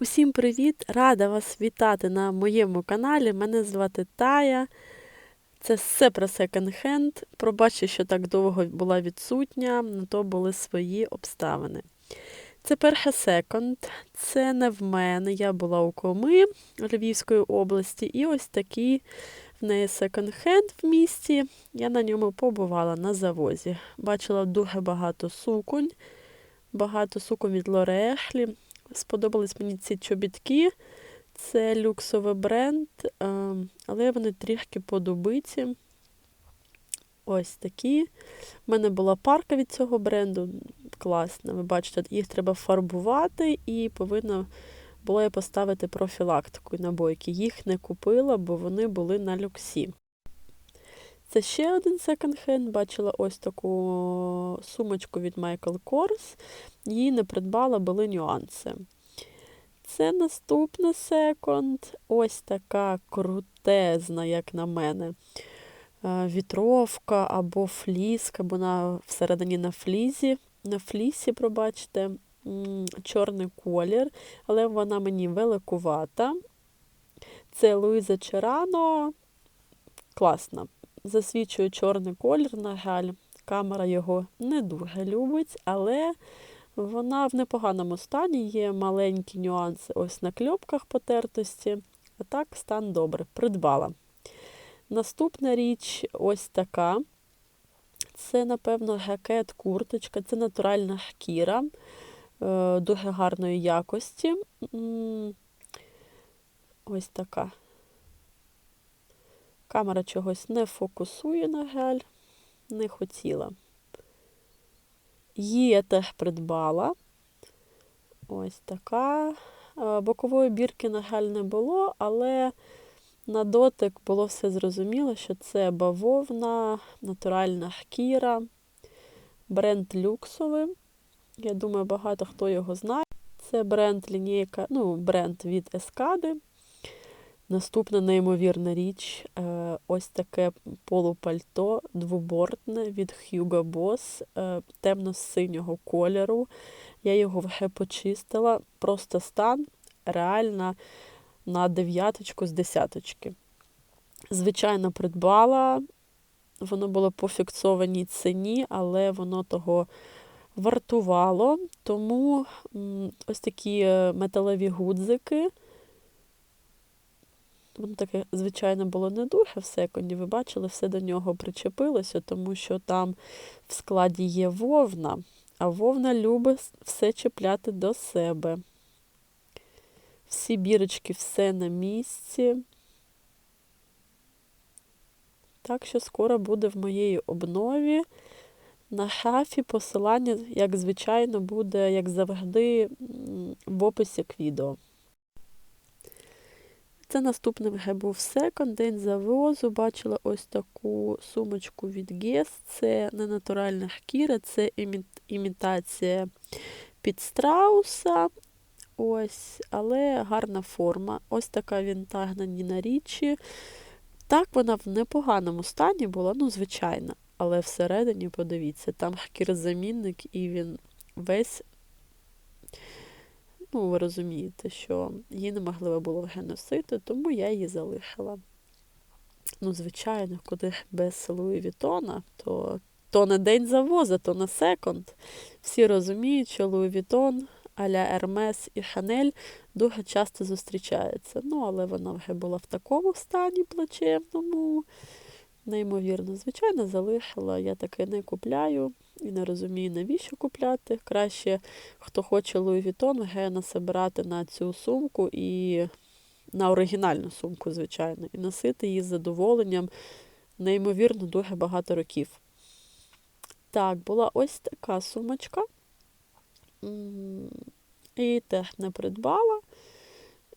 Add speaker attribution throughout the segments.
Speaker 1: Усім привіт! Рада вас вітати на моєму каналі. Мене звати Тая. Це все про секонд-хенд. Пробачте, що так довго була відсутня, на то були свої обставини. Це перша секонд, це не в мене. Я була у Коми Львівської області, і ось такий в неї секонд-хенд в місті. Я на ньому побувала на завозі. Бачила дуже багато суконь, багато суконь від Лорехлі. Сподобались мені ці чобітки. Це люксовий бренд, е, але вони трішки подобиті. Ось такі. У мене була парка від цього бренду. Класна. Ви бачите, їх треба фарбувати і повинна була я поставити профілактику набойки. Їх не купила, бо вони були на люксі. Це ще один секонд-хенд. Бачила ось таку сумочку від Michael Kors. Її не придбала, були нюанси. Це наступний секонд. Ось така крутезна, як на мене. Вітровка або фліска, бо вона всередині на флізі, на флісі, пробачте, чорний колір, але вона мені великувата. Це Луїза Черано. Класна. Засвічує чорний колір, на жаль. Камера його не дуже любить, але вона в непоганому стані, є маленькі нюанси ось на кльопках потертості. А так, стан добре, придбала. Наступна річ ось така. Це, напевно, жакет, курточка, це натуральна шкіра е, дуже гарної якості. Ось така. Камера чогось не фокусує, на жаль, не хотіла. Її я придбала. Ось така. Бокової бірки, на жаль, не було, але на дотик було все зрозуміло, що це бавовна, натуральна шкіра, бренд люксовий. Я думаю, багато хто його знає. Це бренд лінійка, ну, бренд від Ескади. Наступна неймовірна річ е, ось таке полупальто двобортне від Hugo Boss е, темно-синього кольору. Я його вже почистила. Просто стан реально на дев'яточку з десяточки. Звичайно, придбала, воно було по фіксованій ціні, але воно того вартувало. Тому ось такі е, металеві гудзики. Воно таке, звичайно, було не дуже в секунді. Ви бачили, все до нього причепилося, тому що там в складі є вовна, а вовна любить все чіпляти до себе. Всі бірочки, все на місці. Так що скоро буде в моєї обнові. На шафі посилання, як звичайно, буде, як завжди, в описі к відео. Це наступний вже був секонд, день завозу. Бачила ось таку сумочку від Guess. Це не натуральна шкіра, це імітація під страуса. Ось, Але гарна форма. Ось така вінтажна Ніна Річі. Так, вона в непоганому стані була, ну, звичайно. Але всередині, подивіться, там шкірозамінник, і він весь Ну, ви розумієте, що її неможливо було вже носити, тому я її залишила. Ну, звичайно, куди без Луї Вітона, то то не день завоза, то на секонд. Всі розуміють, що Луї Вітон, аля Ермес і Шанель дуже часто зустрічаються. Ну, але вона вже була в такому стані плачевному. Неймовірно, звичайно, залишила. Я таке не купляю і не розумію, навіщо купляти. Краще, хто хоче Louis Vuitton, гена собирати на цю сумку і на оригінальну сумку, звичайно, і носити її з задоволенням, неймовірно, дуже багато років. Так, була ось така сумочка. І теж не придбала.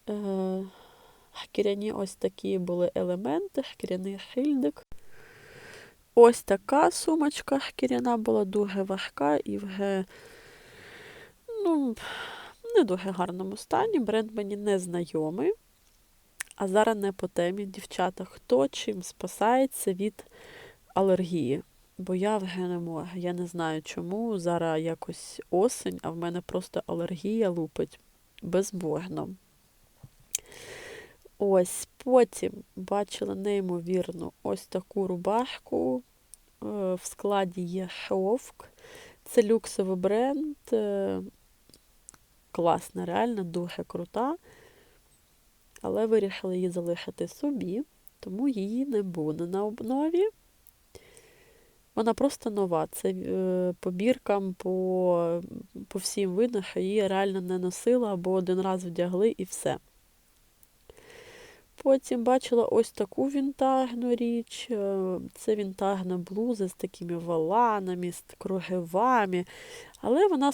Speaker 1: Е, шкіряні ось такі були елементи, шкіряний шильдик. Ось така сумочка шкіряна була дуже важка і вже ну, не дуже гарному стані. Бренд мені не знайомий. А зараз не по темі, дівчата, хто чим спасається від алергії. Бо я вже не можу. Я не знаю чому. Зараз якось осень, а в мене просто алергія лупить. безбожно. Ось потім бачила неймовірну ось таку рубашку. Е, В складі є шовк. Це люксовий бренд. е, Класна, реально, дуже крута. Але вирішила її залишити собі, тому її не буде на обнові. Вона просто нова. Це е, по біркам, по, по всім видно, її реально не носила, або один раз вдягли і все. Потім бачила ось таку вінтажну річ. е, Це вінтажна блуза з такими воланами, з кружевами. Але вона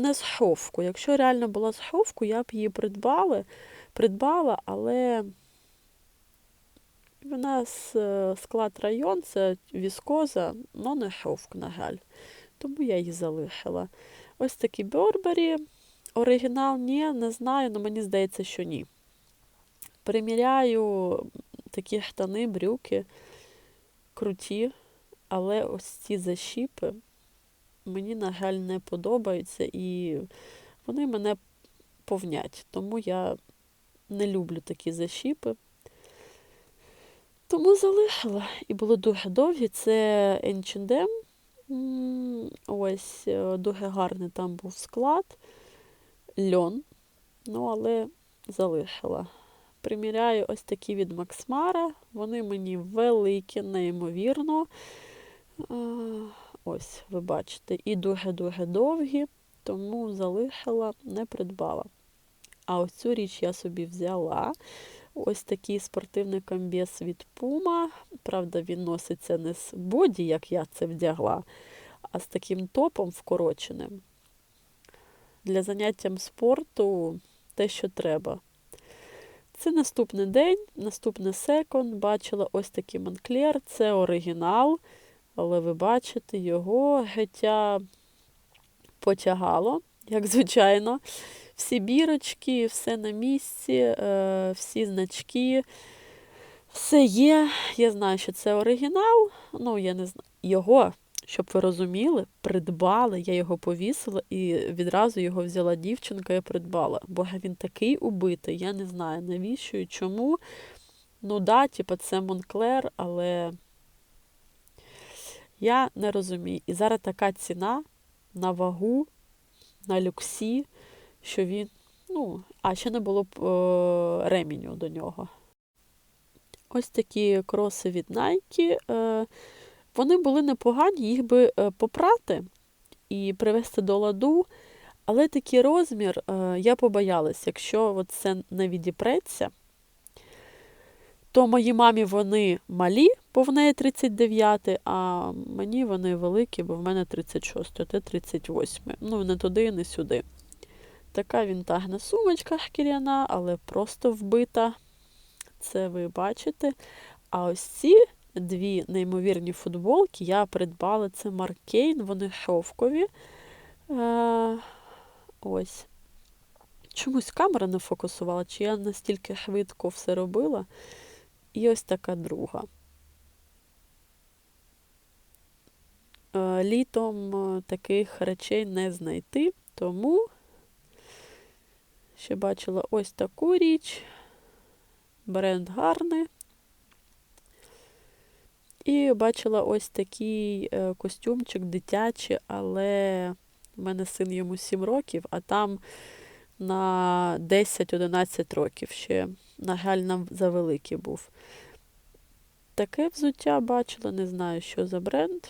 Speaker 1: не з. Якщо реально була з я б її придбала, придбала, але вона з е, склад район, це віскоза, але не шовк, на жаль. Тому я її залишила. Ось такі Бербері. Оригінал ні, не знаю, але мені здається, що ні. Приміряю такі штани, брюки, круті, але ось ці защіпи мені, на жаль, не подобаються і вони мене повнять. Тому я не люблю такі защіпи. Тому залишила. І були дуже довгі. Це H&M. Ось е, дуже гарний там був склад. Льон. Ну, але залишила. Приміряю ось такі від Максмара. Вони мені великі, неймовірно. Ось, ви бачите, і дуже-дуже довгі, тому залишила, не придбала. А ось цю річ я собі взяла. Ось такий спортивний комбез від Puma. Правда, він носиться не з боді, як я це вдягла, а з таким топом вкороченим. Для заняття спорту те, що треба. Це наступний день, наступний секонд. Бачила ось такий Монклер, це оригінал, але ви бачите, його життя потягало, як звичайно. Всі бірочки, все на місці, е, всі значки, все є. Я знаю, що це оригінал. Ну, я не знаю. Його, щоб ви розуміли, придбали. Я його повісила і відразу його взяла дівчинка і придбала. Бо він такий убитий, я не знаю, навіщо і чому. Ну, да, типу, це Монклер, але я не розумію. І зараз така ціна на вагу, на люксі, що він. Ну, а ще не було б е, реміню до нього. Ось такі кроси від Nike. Е, вони були непогані, їх би е, попрати і привести до ладу. Але такий розмір, е, я побоялась, якщо це не відіпреться, то моїй мамі вони малі, бо в неї 39, а мені вони великі, бо в мене 36, а те 38. Ну, не туди, не сюди. Така вінтажна сумочка шкіряна, але просто вбита. Це ви бачите. А ось ці дві неймовірні футболки я придбала. Це Маркейн, вони шовкові. Е, ось. Чомусь камера не фокусувала, чи я настільки швидко все робила. І ось така друга. Е, Літом е, таких речей не знайти, тому ще бачила ось таку річ. Бренд гарний. І бачила ось такий е, костюмчик дитячий, але в мене син йому 7 років, а там на 10-11 років ще, на жаль, нам завеликий був. Таке взуття бачила, не знаю, що за бренд.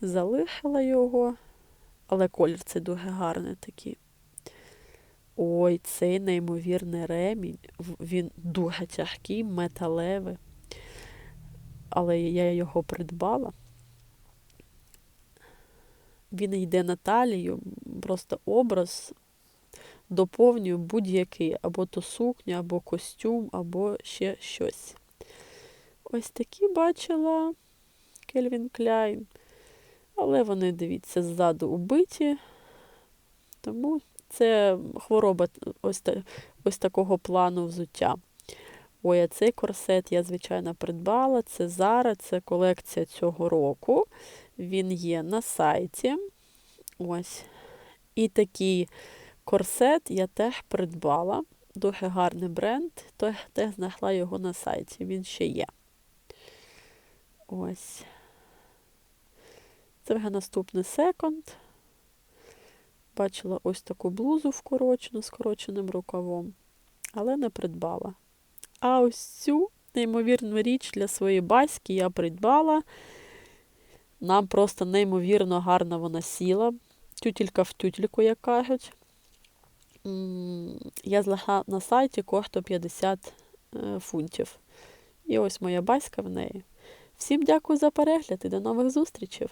Speaker 1: Залишила його, але колір це дуже гарний такий. Ой, цей неймовірний ремінь. Він дуже тяжкий, металевий. Але я його придбала. Він йде на талію, просто образ доповнює будь-який, або то сукня, або костюм, або ще щось. Ось такі бачила Кельвін Кляйн. Але вони, дивіться, ззаду убиті. Тому це хвороба ось, ось такого плану взуття. Ой, а цей корсет я, звичайно, придбала. Це Zara, це колекція цього року. Він є на сайті. Ось. І такий Корсет я теж придбала. Дуже гарний бренд. Теж, теж знайшла його на сайті. Він ще є. Ось. Це вже наступний секонд. Бачила ось таку блузу вкорочену, скороченим рукавом, але не придбала. А ось цю неймовірну річ для своєї баськи я придбала. Нам просто неймовірно гарно вона сіла. Тютілька в тютільку, як кажуть. Я знайшла на сайті коштує 50 е, фунтів. І ось моя баська в неї. Всім дякую за перегляд і до нових зустрічей!